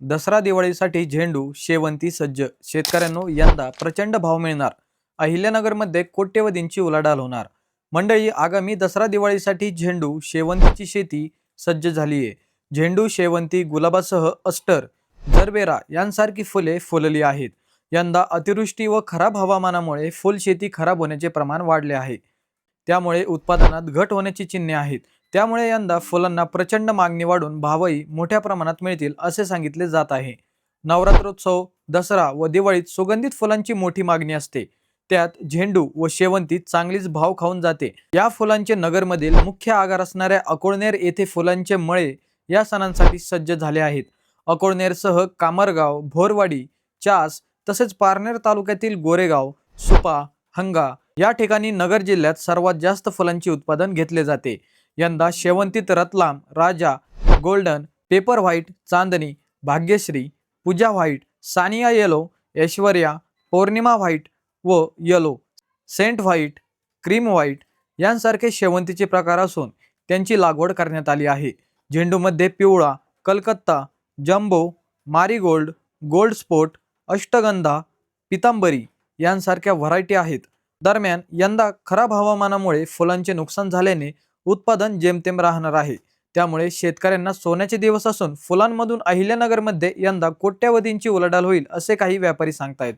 दसरा दिवाळीसाठी झेंडू शेवंती सज्ज. शेतकऱ्यांनो यंदा प्रचंड भाव मिळणार. अहिल्यानगरमध्ये कोट्यवधींची उलाढाल होणार. मंडळी आगामी दसरा दिवाळीसाठी झेंडू शेवंतीची शेती सज्ज झाली आहे झेंडू शेवंती गुलाबासह अस्टर जरबेरा यांसारखी फुले फुलली आहेत. यंदा अतिवृष्टी व खराब हवामानामुळे फुलशेती खराब होण्याचे प्रमाण वाढले आहे. त्यामुळे उत्पादनात घट होण्याची चिन्हे आहेत. त्यामुळे यंदा फुलांना प्रचंड मागणी वाढून भावही मोठ्या प्रमाणात मिळतील असे सांगितले जात आहे. नवरात्रोत्सव दसरा व दिवाळीत सुगंधित फुलांची मोठी मागणी असते. त्यात झेंडू व शेवंती चांगलीच भाव खाऊन जाते. या फुलांचे नगरमधील मुख्य आगार असणाऱ्या अकोळनेर येथे फुलांचे मळे या सणांसाठी सज्ज झाले आहेत. अकोळनेरसह कामरगाव भोरवाडी चास तसेच पारनेर तालुक्यातील गोरेगाव सुपा हंगा या ठिकाणी नगर जिल्ह्यात सर्वात जास्त फुलांचे उत्पादन घेतले जाते. यंदा शेवंतीत Ratlam Raja golden paper white Chandni Bhagyashree Pooja white Sania yellow Aishwarya Pournima white व yellow Saint white cream white यांसारखे शेवंतीचे प्रकार असून त्यांची लागवड करण्यात आली आहे. झेंडूमध्ये पिवळा Calcutta jumbo marigold gold spot Ashtagandha Pitambari यांसारख्या व्हरायटी आहेत. दरम्यान यंदा खराब हवामानामुळे फुलांचे नुकसान झाल्याने उत्पादन जेमतेम राहणार आहे. त्यामुळे शेतकऱ्यांना सोन्याचे दिवस असून फुलांमधून अहिल्यानगरमध्ये यंदा कोट्यावधींची उलाढाल होईल असे काही व्यापारी सांगतायत.